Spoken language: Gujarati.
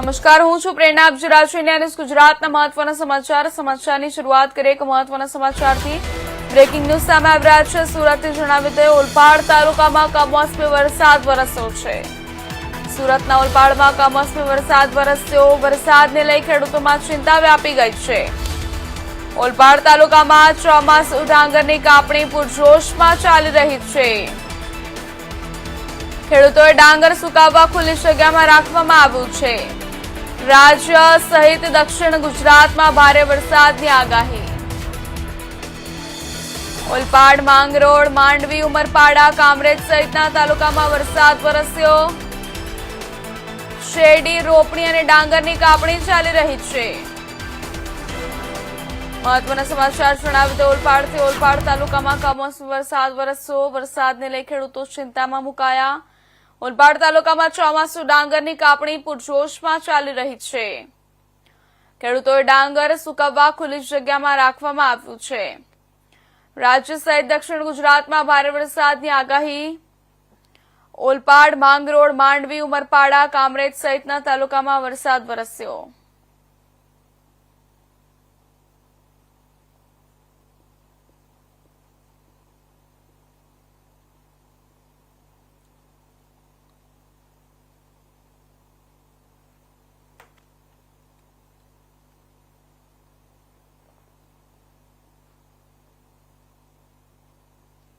નમસ્કાર, હું છું પ્રેરણા આપ ન્યૂઝ ગુજરાતના મહત્વના સમાચાર. સમાચારની શરૂઆત કરીએ એક મહત્વના સમાચારથી. બ્રેકિંગ ન્યૂઝ સામે આવી છે. સુરતથી જણાવ્યું તે ઓલપાડ તાલુકામાં કમોસમી વરસાદ વરસ્યો છે. સુરતના ઓલપાડમાં કમોસમી વરસાદ વરસ્યો. વરસાદને લઈ ખેડૂતોમાં ચિંતા વ્યાપી ગઈ છે. ઓલપાડ તાલુકામાં ચોમાસુ ડાંગરની કાપણી પૂરજોશમાં ચાલી રહી છે. ખેડૂતોએ ડાંગર સુકાવવા ખુલ્લી જગ્યામાં રાખવામાં આવ્યું છે. રાજ્ય સહિત દક્ષિણ ગુજરાતમાં ભારે વરસાદની આગાહી. ઓલપાડ, માંગરોળ, માંડવી, ઉમરપાડા, કામરેજ સહિતના તાલુકામાં વરસાદ વરસ્યો. શેરડી, રોપણી અને ડાંગરની કાપણી ચાલી રહી છે. મહત્વના સમાચાર જણાવી દે ઓલપાડથી ઓલપાડ તાલુકામાં કમોસમી વરસાદ વરસ્યો. વરસાદને લઈ ખેડૂતો ચિંતામાં મુકાયા. ઓલપાડ તાલુકામાં ચોમાસુ ડાંગરની કાપણી પૂરજોશમાં ચાલી રહી છે. ખેડૂતોએ ડાંગર સુકવવા ખુલ્લી જગ્યામાં રાખવામાં આવ્યું છે. રાજ્ય સહિત દક્ષિણ ગુજરાતમાં ભારે વરસાદની આગાહી. ઓલપાડ માંગરોળ, માંડવી, ઉમરપાડા, કામરેજ સહિતના તાલુકામાં વરસાદ વરસ્યો.